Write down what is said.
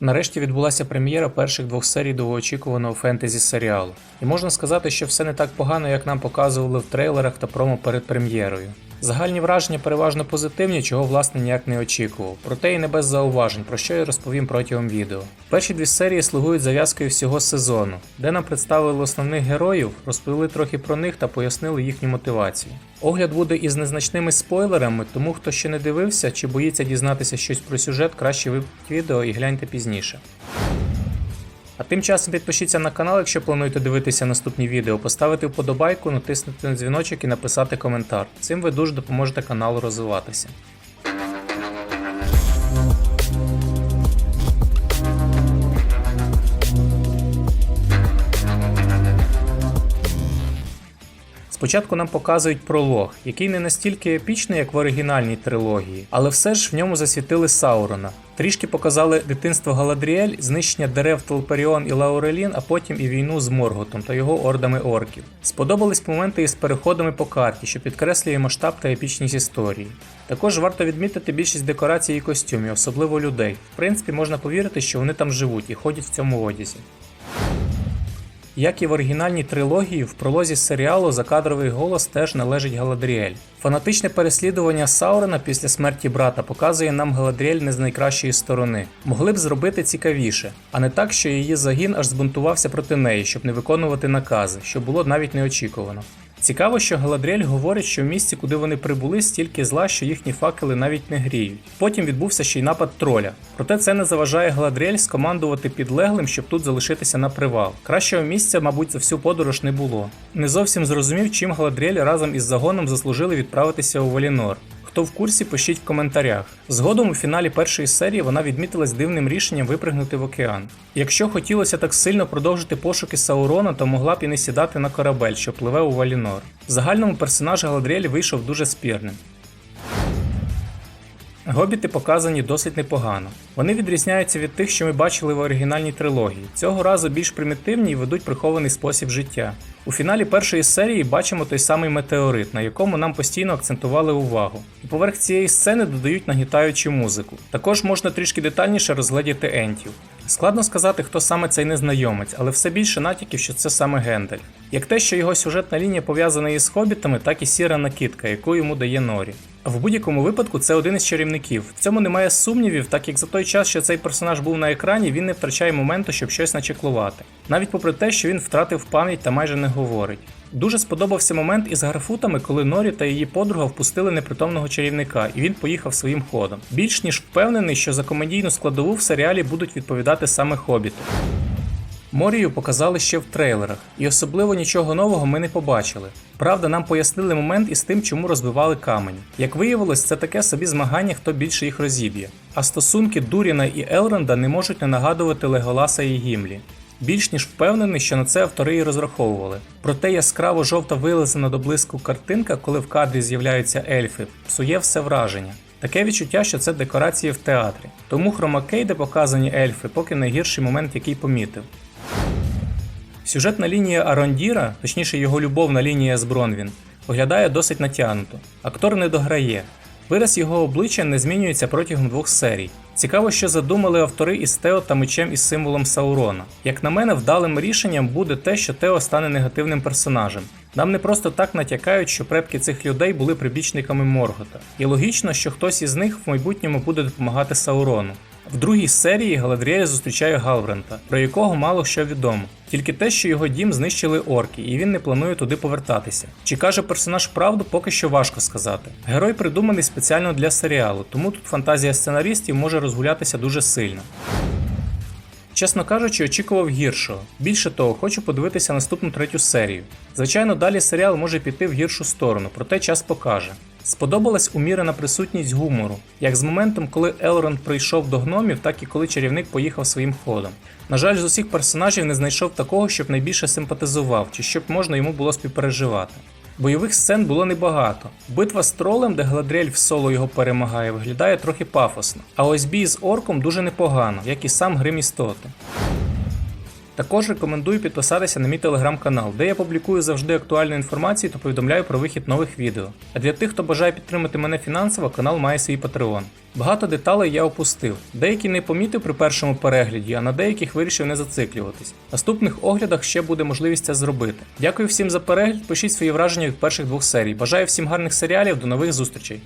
Нарешті відбулася прем'єра перших двох серій довгоочікуваного фентезі серіалу. І можна сказати, що все не так погано, як нам показували в трейлерах та промо перед прем'єрою. Загальні враження переважно позитивні, чого власне ніяк не очікував, проте і не без зауважень, про що я розповім протягом відео. Перші дві серії слугують зав'язкою всього сезону, де нам представили основних героїв, розповіли трохи про них та пояснили їхню мотивацію. Огляд буде із незначними спойлерами, тому хто ще не дивився чи боїться дізнатися щось про сюжет, краще випустіть відео і гляньте пізніше. А тим часом підпишіться на канал, якщо плануєте дивитися наступні відео, поставити вподобайку, натиснути на дзвіночок і написати коментар. Цим ви дуже допоможете каналу розвиватися. Спочатку нам показують пролог, який не настільки епічний, як в оригінальній трилогії, але все ж в ньому засвітили Саурона. Трішки показали дитинство Галадріель, знищення дерев Толперіон і Лаурелін, а потім і війну з Морготом та його ордами орків. Сподобались моменти із переходами по карті, що підкреслює масштаб та епічність історії. Також варто відмітити більшість декорацій і костюмів, особливо людей. В принципі, можна повірити, що вони там живуть і ходять в цьому одязі. Як і в оригінальній трилогії, в пролозі серіалу закадровий голос теж належить Галадріель. Фанатичне переслідування Саурена після смерті брата показує нам Галадріель не з найкращої сторони. Могли б зробити цікавіше, а не так, що її загін аж збунтувався проти неї, щоб не виконувати накази, що було навіть неочікувано. Цікаво, що Галадріель говорить, що в місці, куди вони прибули, стільки зла, що їхні факели навіть не гріють. Потім відбувся ще й напад троля. Проте це не заважає Галадріель скомандувати підлеглим, щоб тут залишитися на привал. Кращого місця, мабуть, за всю подорож не було. Не зовсім зрозумів, чим Галадріель разом із загоном заслужили відправитися у Валінор. Хто в курсі, пишіть в коментарях. Згодом у фіналі першої серії вона відмітилась дивним рішенням випригнути в океан. Якщо хотілося так сильно продовжити пошуки Саурона, то могла б і не сідати на корабель, що пливе у Валінор. В загальному персонаж Галадріель вийшов дуже спірним. Гобіти показані досить непогано. Вони відрізняються від тих, що ми бачили в оригінальній трилогії. Цього разу більш примітивні і ведуть прихований спосіб життя. У фіналі першої серії бачимо той самий метеорит, на якому нам постійно акцентували увагу. І поверх цієї сцени додають нагнітаючу музику. Також можна трішки детальніше розгледіти ентів. Складно сказати, хто саме цей незнайомець, але все більше натяків, що це саме Гендель. Як те, що його сюжетна лінія пов'язана із хобітами, так і сіра накидка, яку йому дає Норі. В будь-якому випадку це один із чарівників. В цьому немає сумнівів, так як за той час, що цей персонаж був на екрані, він не втрачає моменту, щоб щось начеклувати. Навіть попри те, що він втратив пам'ять та майже не говорить. Дуже сподобався момент із графутами, коли Норі та її подруга впустили непритомного чарівника, і він поїхав своїм ходом. Більш ніж впевнений, що за комедійну складову в серіалі будуть відповідати саме хобіти. Морію показали ще в трейлерах, і особливо нічого нового ми не побачили. Правда, нам пояснили момент із тим, чому розбивали камені. Як виявилось, це таке собі змагання, хто більше їх розіб'є. А стосунки Дуріна і Елронда не можуть не нагадувати Леголаса і Гімлі. Більш ніж впевнений, що на це автори і розраховували. Проте яскраво жовта вилизана до блиску картинка, коли в кадрі з'являються ельфи, псує все враження. Таке відчуття, що це декорації в театрі. Тому хромакей, де показані ельфи, поки найгірший момент, який помітив. Сюжетна лінія Арондіра, точніше його любовна лінія з Бронвін, виглядає досить натягнуто. Актор не дограє. Вираз його обличчя не змінюється протягом двох серій. Цікаво, що задумали автори із Тео та мечем із символом Саурона. Як на мене, вдалим рішенням буде те, що Тео стане негативним персонажем. Нам не просто так натякають, що предки цих людей були прибічниками Моргота. І логічно, що хтось із них в майбутньому буде допомагати Саурону. В другій серії Галадріель зустрічає Галврента, про якого мало що відомо. Тільки те, що його дім знищили орки, і він не планує туди повертатися. Чи каже персонаж правду, поки що важко сказати. Герой придуманий спеціально для серіалу, тому тут фантазія сценаристів може розгулятися дуже сильно. Чесно кажучи, очікував гіршого. Більше того, хочу подивитися наступну третю серію. Звичайно, далі серіал може піти в гіршу сторону, проте час покаже. Сподобалась умірена присутність гумору, як з моментом, коли Елронд прийшов до гномів, так і коли чарівник поїхав своїм ходом. На жаль, з усіх персонажів не знайшов такого, щоб найбільше симпатизував, чи щоб можна йому було співпереживати. Бойових сцен було небагато. Битва з тролем, де Гладріель в соло його перемагає, виглядає трохи пафосно. А ось бій з орком дуже непогано, як і сам грим істоти. Також рекомендую підписатися на мій телеграм-канал, де я публікую завжди актуальну інформацію та повідомляю про вихід нових відео. А для тих, хто бажає підтримати мене фінансово, канал має свій Patreon. Багато деталей я опустив. Деякі не помітив при першому перегляді, а на деяких вирішив не зациклюватись. В наступних оглядах ще буде можливість це зробити. Дякую всім за перегляд. Пишіть свої враження від перших двох серій. Бажаю всім гарних серіалів. До нових зустрічей.